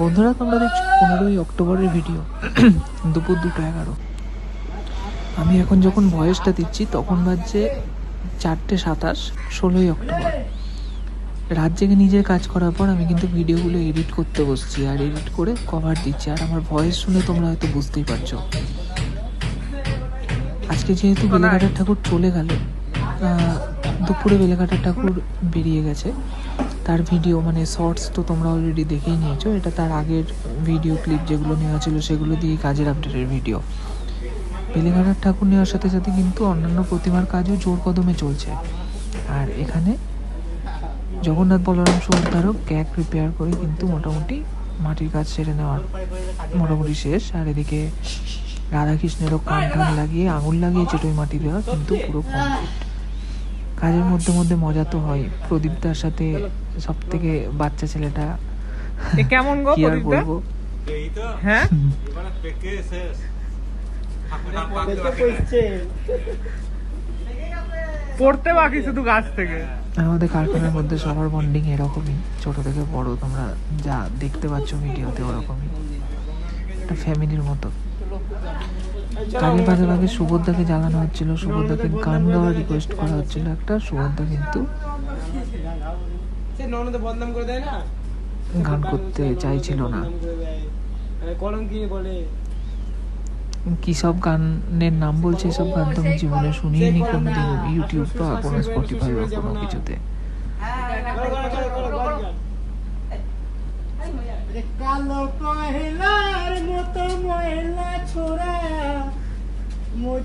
বন্ধুরা তোমরা দেখছ পনেরোই অক্টোবরের ভিডিও দুপুর দুটো এগারো। আমি এখন যখন ভয়েসটা দিচ্ছি তখন বাজছে চারটে সাতাশ ষোলোই অক্টোবর। রাত জেগে নিজের কাজ করার পর আমি কিন্তু ভিডিওগুলো এডিট করতে বসছি আর এডিট করে কভার দিচ্ছি। আর আমার ভয়েস শুনে তোমরা হয়তো বুঝতেই পারছ। আজকে যেহেতু বেলেঘাটার ঠাকুর চলে গেল দুপুরে বেলেঘাটার ঠাকুর বেরিয়ে গেছে। তার ভিডিও মানে শর্টস তো তোমরা অলরেডি দেখেই নিয়েছো। এটা তার আগের ভিডিও ক্লিপ যেগুলো নেওয়া ছিল, সেগুলো দিয়ে কাজের আপডেটের ভিডিও বেলেঘাটার ঠাকুর নেওয়ার সাথে সাথে কিন্তু অন্যান্য প্রতিমার কাজও জোর কদমে চলছে। আর এখানে জগন্নাথ বলরাম সুভদ্রারও ক্যাক রিপেয়ার করে কিন্তু মোটামুটি মাটির কাজ সেরে নেওয়ার মোটামুটি শেষ। আর এদিকে রাধাকৃষ্ণেরও কান টান লাগিয়ে, আঙুল লাগিয়ে চেটোই মাটি দেওয়া, কিন্তু পুরো কমপ্লিট কাজের মধ্যে মধ্যে মজা তো হয়। প্রদীপদার সাথে সব থেকে বাচ্চা ছেলেটা কেমন গো? বলব? হ্যাঁ? পড়তে বাকি শুধু গাছ থেকে। আমাদের কারখানার মধ্যে সবার বন্ডিং এরকমই। ছোট থেকে বড় তোমরা যা দেখতে পাচ্ছ ভিডিওতে ওরকমই। একটা ফ্যামিলির মতো। বাজে বাজে সুভদ্রাকে জ্বালানো হচ্ছিল। সুভদ্রাকে গান গাওয়ার রিকোয়েস্ট করা হচ্ছিল একটা। সুভদ্রা কিন্তু গান করতে চাইছিল না। কি সব গানের নাম বলছে? এসব গান তো আমি জীবনে শুনিনি কোনোদিন ইউটিউব বা কোনো স্পটিফাই বা কোনো কিছুতে। কালো মতো মহিলা ছোড়া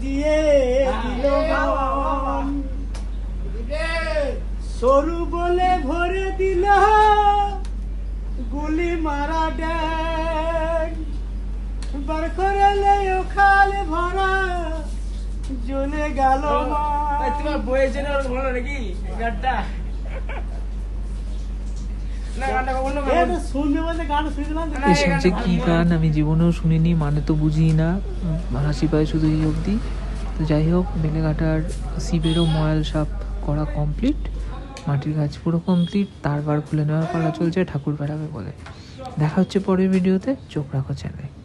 মজিয়ে দিল। সরু বলে ভরে দিল। গুলি মারা ড্যাং বার করে খাল ভরা। জ্বলে গেল তোমার বইয়ের জন্য ভালো নাকি? গানটা যে কি গান আমি জীবনেও শুনিনি মানে তো বুঝি না। হাসি পায় শুধু এই অবধি। তো যাই হোক বেলেঘাটার শিবেরও ময়াল সাপ করা কমপ্লিট মাটির গাছ পুরো কমপ্লিট তারবার খুলে নেওয়ার পালা চলছে ঠাকুর বেড়াবে বলে। দেখা হচ্ছে পরের ভিডিওতে। চোখ রাখো চ্যানেলে।